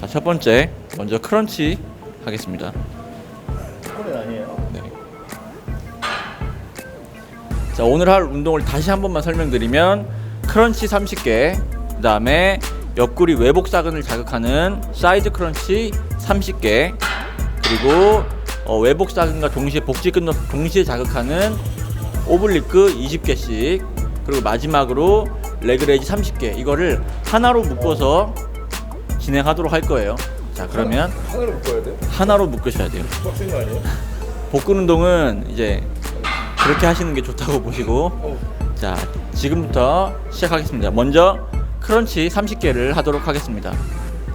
자, 첫 번째 먼저 크런치 하겠습니다. 초콜릿 아니에요? 네. 자, 오늘 할 운동을 다시 한 번만 설명드리면 크런치 30개, 그다음에 옆구리 외복 사근을 자극하는 사이드 크런치 30개, 그리고 어, 외복 사근과 동시에 복직근도 동시에 자극하는 오블리크 20개씩, 그리고 마지막으로 레그레이지 30개. 이거를 하나로 묶어서 진행하도록 할 거예요. 자, 그러면 하나로 묶어야 돼? 하나로 묶으셔야 돼요. 빡센 거 아니에요? 복근 운동은 이제 그렇게 하시는 게 좋다고 보시고 어. 자 지금부터 시작하겠습니다 먼저 크런치 30개를 하도록 하겠습니다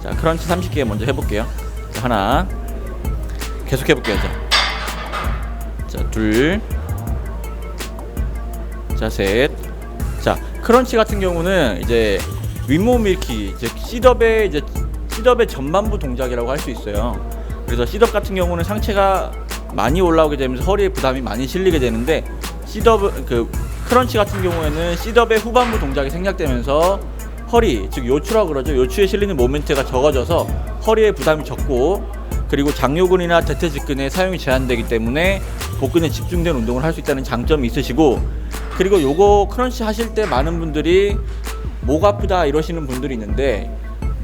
자 크런치 30개 먼저 해볼게요 자, 하나 계속 해볼게요 자둘자 셋 자 크런치 같은 경우는 이제 윗몸 일으키기 즉 시덥의 이제 시덥의 전반부 동작이라고 할 수 있어요. 그래서 시덥 같은 경우는 상체가 많이 올라오게 되면서 허리에 부담이 많이 실리게 되는데 시덥 그 크런치 같은 경우에는 시덥의 후반부 동작이 생략되면서 허리 즉 요추라고 그러죠. 요추에 실리는 모멘트가 적어져서 허리에 부담이 적고 그리고 장요근이나 대퇴 직근의 사용이 제한되기 때문에 복근에 집중된 운동을 할 수 있다는 장점이 있으시고 그리고 요거 크런치 하실 때 많은 분들이 목 아프다 이러시는 분들이 있는데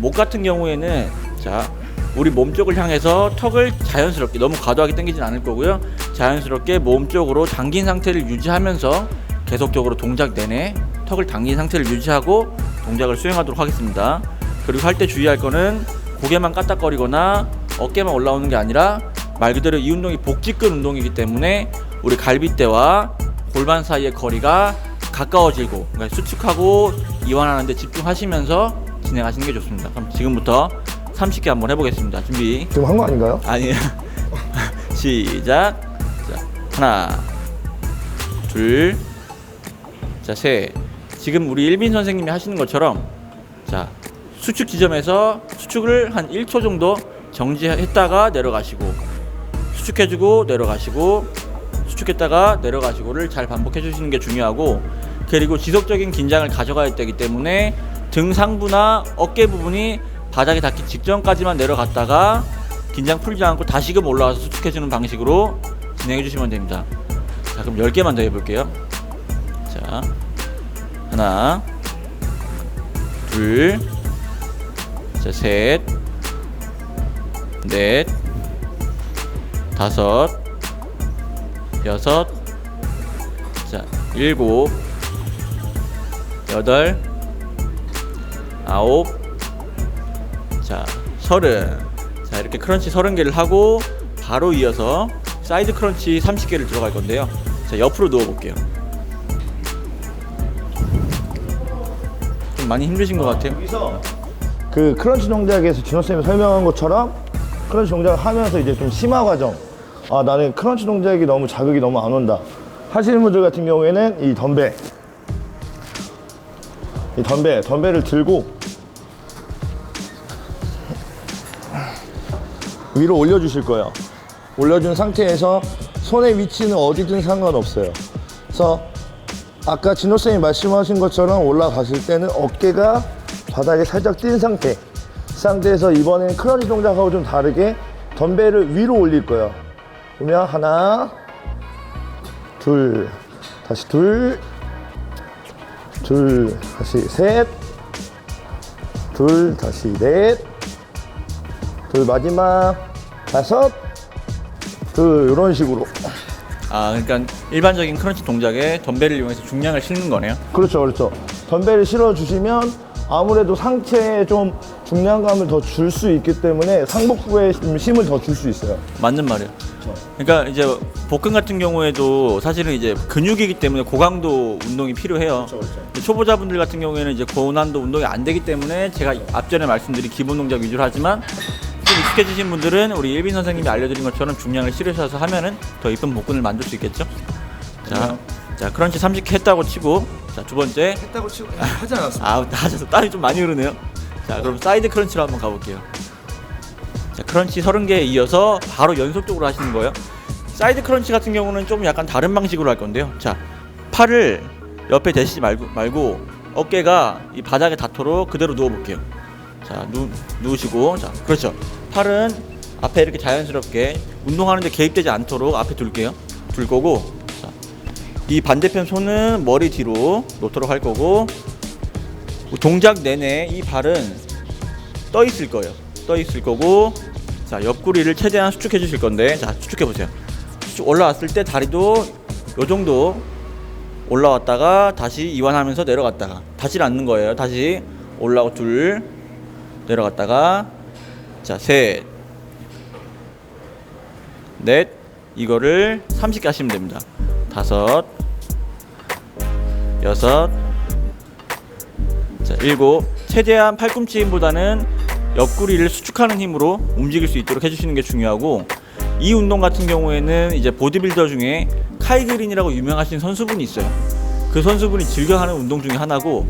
목 같은 경우에는 자 우리 몸 쪽을 향해서 턱을 자연스럽게 너무 과도하게 당기진 않을 거고요. 자연스럽게 몸 쪽으로 당긴 상태를 유지하면서 계속적으로 동작 내내 턱을 당긴 상태를 유지하고 동작을 수행하도록 하겠습니다. 그리고 할 때 주의할 거는 고개만 까딱거리거나 어깨만 올라오는 게 아니라 말 그대로 이 운동이 복직근 운동이기 때문에 우리 갈비뼈와 골반 사이의 거리가 가까워지고 그러니까 수축하고 이완하는 데 집중하시면서 진행하시는 게 좋습니다. 그럼 지금부터 30개 한번 해보겠습니다. 준비. 지금 한 거 아닌가요? 아니에요. 시작. 자, 하나, 둘, 자, 셋. 지금 우리 일빈 선생님이 하시는 것처럼 자, 수축 지점에서 수축을 한 1초 정도 정지했다가 내려가시고 수축해주고 내려가시고 수축했다가 내려가시고를 잘 반복해 주시는 게 중요하고 그리고 지속적인 긴장을 가져가야 되기 때문에 등 상부나 어깨 부분이 바닥에 닿기 직전까지만 내려갔다가 긴장 풀지 않고 다시금 올라와서 수축해 주는 방식으로 진행해 주시면 됩니다. 자, 그럼 10개만 더 해볼게요. 자, 하나, 둘, 자, 셋, 넷, 다섯, 여섯, 자, 일곱, 여덟, 아홉, 자, 서른. 자, 이렇게 크런치 서른 개를 하고 바로 이어서 사이드 크런치 30개를 들어갈 건데요. 자, 옆으로 누워 볼게요. 좀 많이 힘드신 것 같아요. 그 크런치 동작에서 진호 쌤이 설명한 것처럼 크런치 동작을 하면서 이제 좀 심화 과정. 아 나는 크런치 동작이 너무 자극이 너무 안 온다. 하시는 분들 같은 경우에는 이 덤벨, 이 덤벨, 덤벨을 들고 위로 올려주실 거예요. 올려준 상태에서 손의 위치는 어디든 상관없어요. 그래서 아까 진호 쌤이 말씀하신 것처럼 올라가실 때는 어깨가 바닥에 살짝 뛴 상태. 그 상태에서 이번엔 크런치 동작하고 좀 다르게 덤벨을 위로 올릴 거예요. 보면 하나, 둘, 다시 둘, 둘, 다시 셋, 둘, 다시 넷, 둘 마지막 다섯, 둘 이런 식으로. 아, 그러니까 일반적인 크런치 동작에 덤벨을 이용해서 중량을 실는 거네요. 그렇죠, 그렇죠. 덤벨을 실어 주시면 아무래도 상체에 좀 중량감을 더 줄 수 있기 때문에 상복부에 좀 힘을 더 줄 수 있어요. 맞는 말이에요. 그러니까 이제 복근 같은 경우에도 사실은 이제 근육이기 때문에 고강도 운동이 필요해요. 초보자분들 같은 경우에는 이제 고난도 운동이 안 되기 때문에 제가 앞전에 말씀드린 기본 동작 위주로 하지만 좀 익숙해지신 분들은 우리 일빈 선생님이 알려드린 것처럼 중량을 실으셔서 하면은 더 이쁜 복근을 만들 수 있겠죠. 자, 자 크런치 30개 했다고 치고 자 두 번째 했다고 치고 하지 않았습니다. 아, 하셔서 땀이 좀 많이 흐르네요. 자, 그럼 사이드 크런치로 한번 가볼게요. 자, 크런치 30개에 이어서 바로 연속적으로 하시는 거예요. 사이드 크런치 같은 경우는 좀 약간 다른 방식으로 할 건데요. 자, 팔을 옆에 대시지 말고, 말고 어깨가 이 바닥에 닿도록 그대로 누워볼게요. 자 누, 누우시고 자 그렇죠 팔은 앞에 이렇게 자연스럽게 운동하는데 개입되지 않도록 앞에 둘게요. 둘 거고. 자, 이 반대편 손은 머리 뒤로 놓도록 할 거고. 동작 내내 이 발은 떠 있을 거예요. 떠 있을 거고. 자 옆구리를 최대한 수축해 주실 건데. 자 수축해 보세요. 수축 올라왔을 때 다리도 요 정도 올라왔다가 다시 이완하면서 내려갔다가 다시 앉는 거예요. 다시 올라오고 둘 내려갔다가 자 셋, 넷. 이거를 30개 하시면 됩니다. 다섯, 여섯, 자 일곱. 최대한 팔꿈치 힘보다는 옆구리를 수축하는 힘으로 움직일 수 있도록 해주시는 게 중요하고 이 운동 같은 경우에는 이제 보디빌더 중에 카이 그린이라고 유명하신 선수분이 있어요. 그 선수분이 즐겨하는 운동 중에 하나고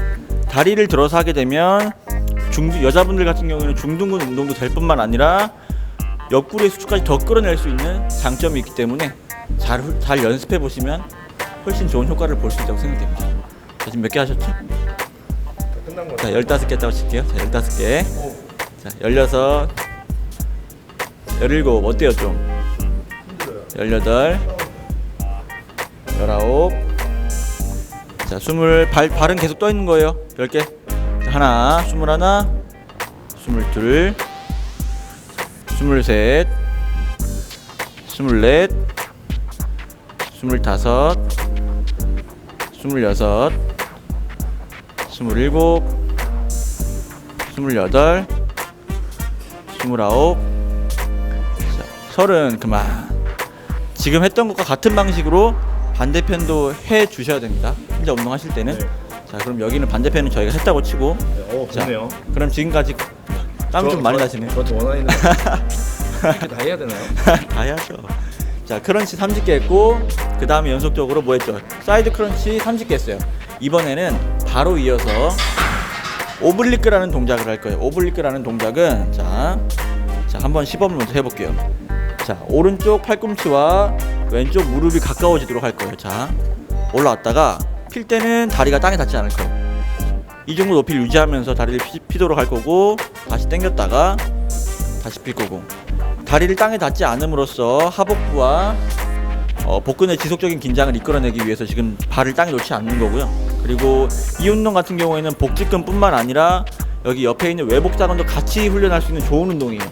다리를 들어서 하게 되면 중두 여자분들 같은 경우에는 중둔근 운동도 될 뿐만 아니라 옆구리의 수축까지 더 끌어낼 수 있는 장점이 있기 때문에 잘, 후- 잘 연습해 보시면 훨씬 좋은 효과를 볼 수 있다고 생각됩니다. 자, 지금 몇 개 하셨죠? 끝난 거 자, 15개 했다고 칠게요. 자, 15개. 자, 16. 17. 어때요, 좀? 18. 19. 자, 20. 발, 발은 계속 떠 있는 거예요. 10개. 자, 하나, 21. 22. 23. 24. 25. 26. 27. 스물여덟, 스물아홉, 자, 서른 그만. 지금 했던 것과 같은 방식으로 반대편도 해 주셔야 됩니다. 혼자 운동하실 때는. 네. 자, 그럼 여기는 반대편은 저희가 했다고 치고. 어 자, 좋네요. 그럼 지금까지 땀 좀 많이 나시네 요. 저한테 원하는 다 해야 되나요? 다 해야죠. 자, 크런치 30개 했고 그 다음에 연속적으로 뭐 했죠? 사이드 크런치 30개 했어요. 이번에는 바로 이어서 오블리크라는 동작을 할 거예요. 오블리크라는 동작은 자, 자 한번 시범을 먼저 해볼게요. 자, 오른쪽 팔꿈치와 왼쪽 무릎이 가까워지도록 할 거예요. 자, 올라왔다가 필 때는 다리가 땅에 닿지 않을 거예요. 이 정도 높이를 유지하면서 다리를 피, 피도록 할 거고 다시 당겼다가 다시 필 거고 다리를 땅에 닿지 않음으로써 하복부와 어, 복근의 지속적인 긴장을 이끌어내기 위해서 지금 발을 땅에 놓지 않는 거고요. 그리고 이 운동 같은 경우에는 복직근뿐만 아니라 여기 옆에 있는 외복사근도 같이 훈련할 수 있는 좋은 운동이에요.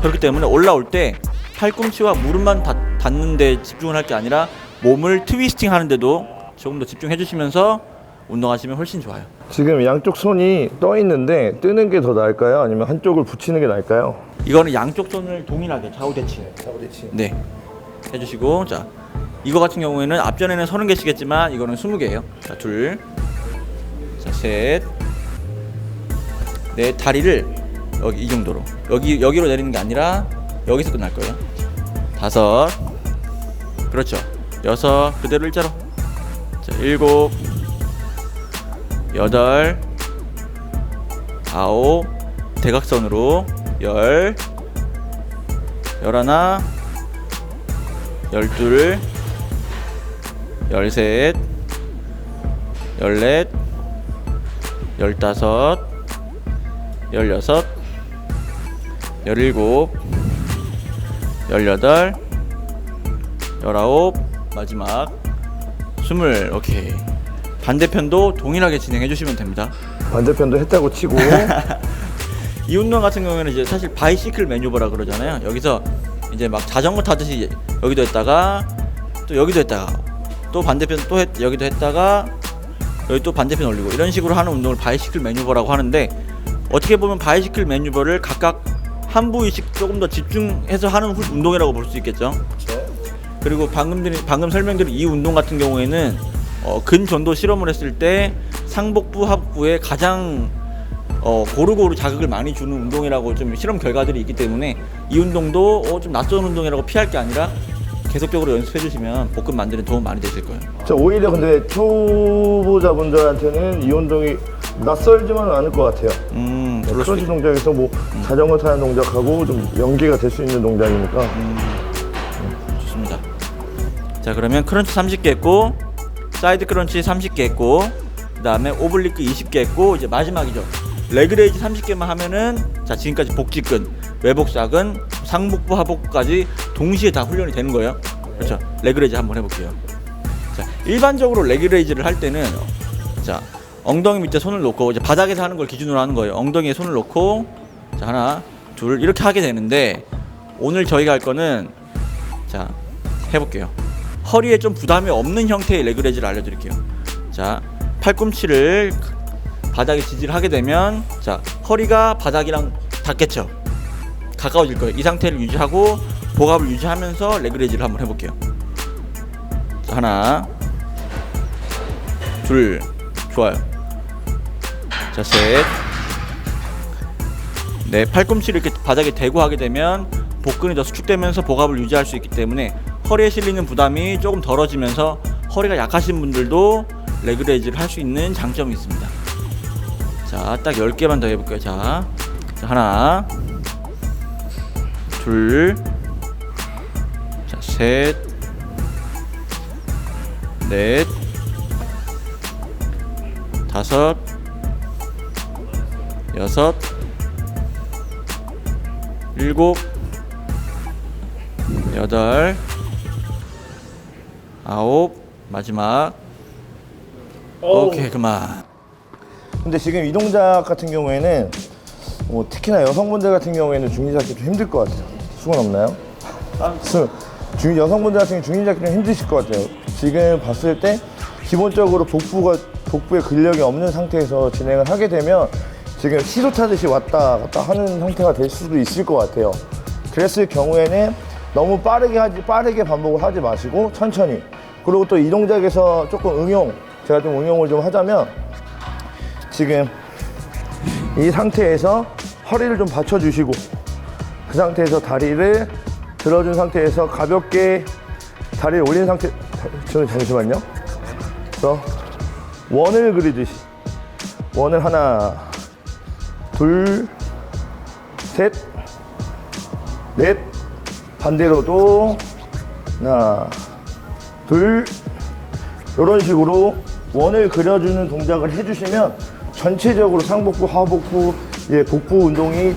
그렇기 때문에 올라올 때 팔꿈치와 무릎만 닿, 닿는 데 집중을 할 게 아니라 몸을 트위스팅 하는데도 조금 더 집중해 주시면서 운동하시면 훨씬 좋아요. 지금 양쪽 손이 떠 있는데 뜨는 게 더 나을까요? 아니면 한쪽을 붙이는 게 나을까요? 이거는 양쪽 손을 동일하게 좌우 대칭. 좌우 대칭. 네. 해주시고 자 이거 같은 경우에는 앞전에는 서른 개씩했지만 이거는 스무 개예요. 자 둘, 자 셋, 넷 다리를 여기 이 정도로 여기 여기로 내리는 게 아니라 여기서 끝날 거예요. 다섯, 그렇죠. 여섯 그대로 일자로. 자 일곱, 여덟, 아홉 대각선으로 열. 열하나, 열둘, 열셋, 열넷, 열다섯, 열여섯, 열일곱, 열여덟, 열아홉, 마지막 스물. 오케이. 반대편도 동일하게 진행해 주시면 됩니다. 반대편도 했다고 치고 이 운동 같은 경우에는 이제 사실 바이시클 매뉴버라 그러잖아요. 여기서 이제 막 자전거 타듯이 여기도 했다가 또 여기도 했다가 또 반대편 또 했, 여기도 했다가 여기 또 반대편 올리고 이런 식으로 하는 운동을 바이시클 매뉴버라고 하는데 어떻게 보면 바이시클 매뉴버를 각각 한 부위씩 조금 더 집중해서 하는 후- 운동이라고 볼 수 있겠죠. 그 리고 방금 드린 방금 설명드린 이 운동 같은 경우에는 어, 근전도 실험을 했을 때 상복부 하복부에 가장 어, 고루고루 자극을 많이 주는 운동이라고 좀 실험 결과들이 있기 때문에 이 운동도 어, 좀 낯선 운동이라고 피할 게 아니라 계속적으로 연습해 주시면 복근 만드는 데 도움 많이 되실 거예요. 저 오히려 근데 초보자분들한테는 이 운동이 낯설지만은 않을 것 같아요. 음, 수 크런치 있... 동작에서 뭐 자전거 타는 동작하고 좀 연계가 될 수 있는 동작이니까 좋습니다. 자 그러면 크런치 30개 했고 사이드 크런치 30개 했고 그 다음에 오블리크 20개 했고 이제 마지막이죠. 레그레이즈 30개만 하면은 자 지금까지 복직근, 외복사근, 상복부, 하복부까지 동시에 다 훈련이 되는 거예요. 그렇죠. 레그레이즈 한번 해볼게요. 자 일반적으로 레그레이즈를 할 때는 자 엉덩이 밑에 손을 놓고 이제 바닥에서 하는 걸 기준으로 하는 거예요. 엉덩이에 손을 놓고 자 하나, 둘 이렇게 하게 되는데 오늘 저희가 할 거는 자 해볼게요. 허리에 좀 부담이 없는 형태의 레그레이즈를 알려드릴게요. 자 팔꿈치를 바닥에 지지를 하게 되면 자 허리가 바닥이랑 닿겠죠. 가까워질 거예요. 이 상태를 유지하고 복압을 유지하면서 레그레이즈를 한번 해볼게요. 자, 하나, 둘, 좋아요. 자 셋, 네 팔꿈치를 이렇게 바닥에 대고 하게 되면 복근이 더 수축되면서 복압을 유지할 수 있기 때문에 허리에 실리는 부담이 조금 덜어지면서 허리가 약하신 분들도 레그레이즈를 할 수 있는 장점이 있습니다. 자, 딱 10개만 더 해볼게요. 자, 자 하나, 둘, 자, 셋, 넷, 다섯, 여섯, 일곱, 여덟, 아홉, 마지막. 오케이, 그만. 근데 지금 이 동작 같은 경우에는 뭐 특히나 여성분들 같은 경우에는 중립 잡기 좀 힘들 것 같아요. 수건 없나요? 수, 중, 여성분들 같은 경우 중립 잡기 좀 힘드실 것 같아요. 지금 봤을 때 기본적으로 복부가 복부에 근력이 없는 상태에서 진행을 하게 되면 지금 시도 타듯이 왔다 갔다 하는 형태가 될 수도 있을 것 같아요. 그랬을 경우에는 너무 빠르게 하지 빠르게 반복을 하지 마시고 천천히. 그리고 또 이 동작에서 조금 응용 제가 좀 응용을 좀 하자면 지금 이 상태에서 허리를 좀 받쳐주시고 그 상태에서 다리를 들어준 상태에서 가볍게 다리를 올린 상태 잠시만요. 그래서 원을 그리듯이 원을 하나 둘셋넷 반대로도 하나 둘 이런 식으로 원을 그려주는 동작을 해주시면 전체적으로 상복부, 하복부, 예, 복부 운동이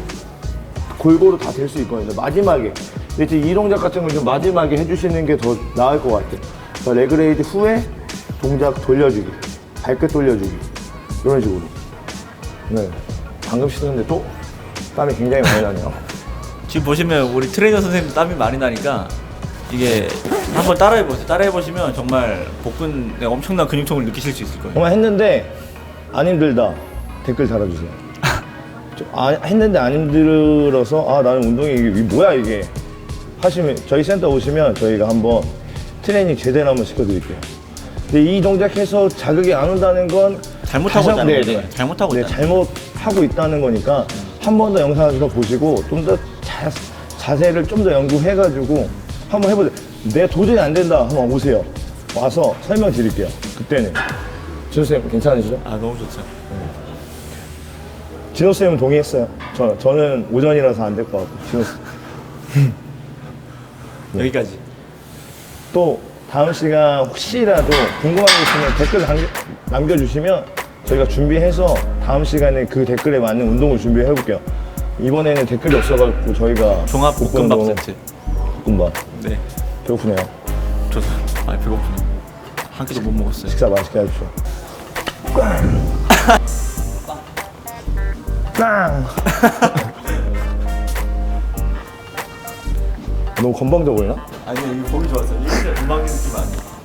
골고루 다 될 수 있거든요. 마지막에. 이제 이 동작 같은 걸 좀 마지막에 해주시는 게 더 나을 것 같아요. 그래서 레그레이드 후에 동작 돌려주기, 발끝 돌려주기 이런 식으로. 네. 방금 씻었는데 또 땀이 굉장히 많이 나네요. 지금 보시면 우리 트레이너 선생님 땀이 많이 나니까 이게 한번 따라해 보세요. 따라해 보시면 정말 복근에 엄청난 근육통을 느끼실 수 있을 거예요. 정말 했는데 안 힘들다 댓글 달아주세요. 좀 아, 했는데 안 힘들어서 아 나는 운동이 이게 뭐야 이게 하시면 저희 센터 오시면 저희가 한번 트레이닝 제대로 한번 시켜드릴게요. 근데 이 동작해서 자극이 안 온다는 건 잘못하고 다시 한- 있다는 네, 거죠. 네. 잘못하고 네, 있다는 잘못하고 있다는 거니까 한 번 더 영상을 더 보시고 좀 더 자세를 좀 더 연구해가지고 한번 해보세요. 내 도저히 안 된다 한번 오세요. 와서 설명 드릴게요. 그때는. 진호 쌤 괜찮으시죠? 아 너무 좋죠. 진호 쌤은 동의했어요. 저 저는 오전이라서 안 될 것 같고 진호 쌤. 네. 여기까지. 또 다음 시간 혹시라도 궁금한 게 있으면 댓글 남겨, 남겨주시면 저희가 준비해서 다음 시간에 그 댓글에 맞는 운동을 준비해 볼게요. 이번에는 댓글이 없어가지고 저희가 종합 볶음밥 운동- 세트. 볶음밥 네. 배고프네요. 좋다. 아 배고프네. 한 끼도 못 먹었어요. 식사 맛있게 하십시오. 빵! 너무 건방져 보이나? 아니 이거 보기 좋았어요. 이거 진짜 금방 느낌 아니에요?